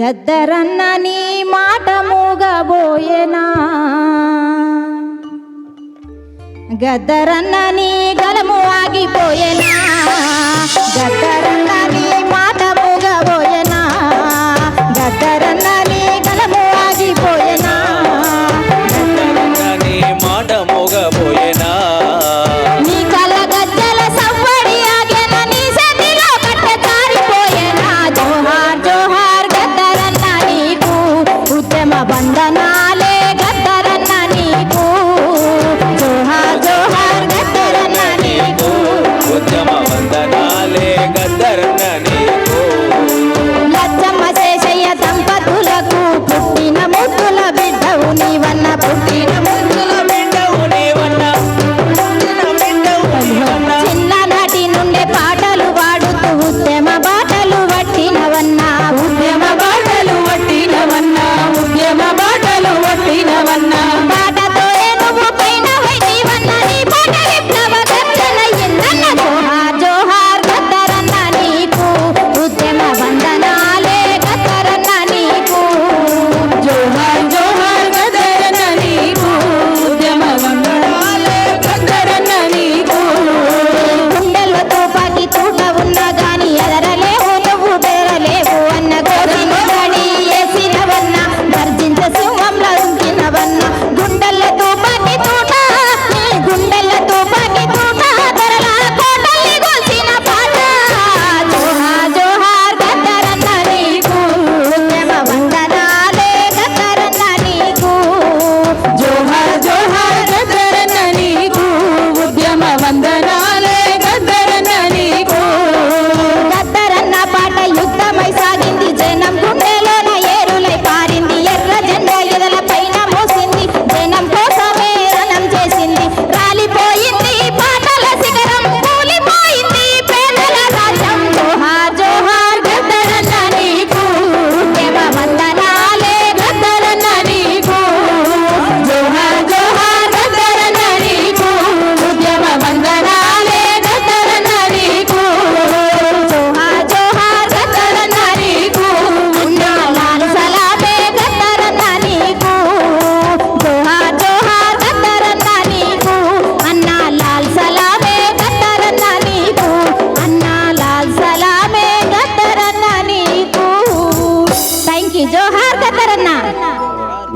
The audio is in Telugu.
గద్దరన్న నీ మాట మూగబోయేనా? గద్దరన్న నీ గలము ఆగిపోయేనా? గద్దరన్న నీకు. గద్దరన్న నీకు. ఉద్యమ వందనాలే గద్దరన్న పుట్టిన ముద్దుల బిడ్డవు నీవన్న పుట్టిన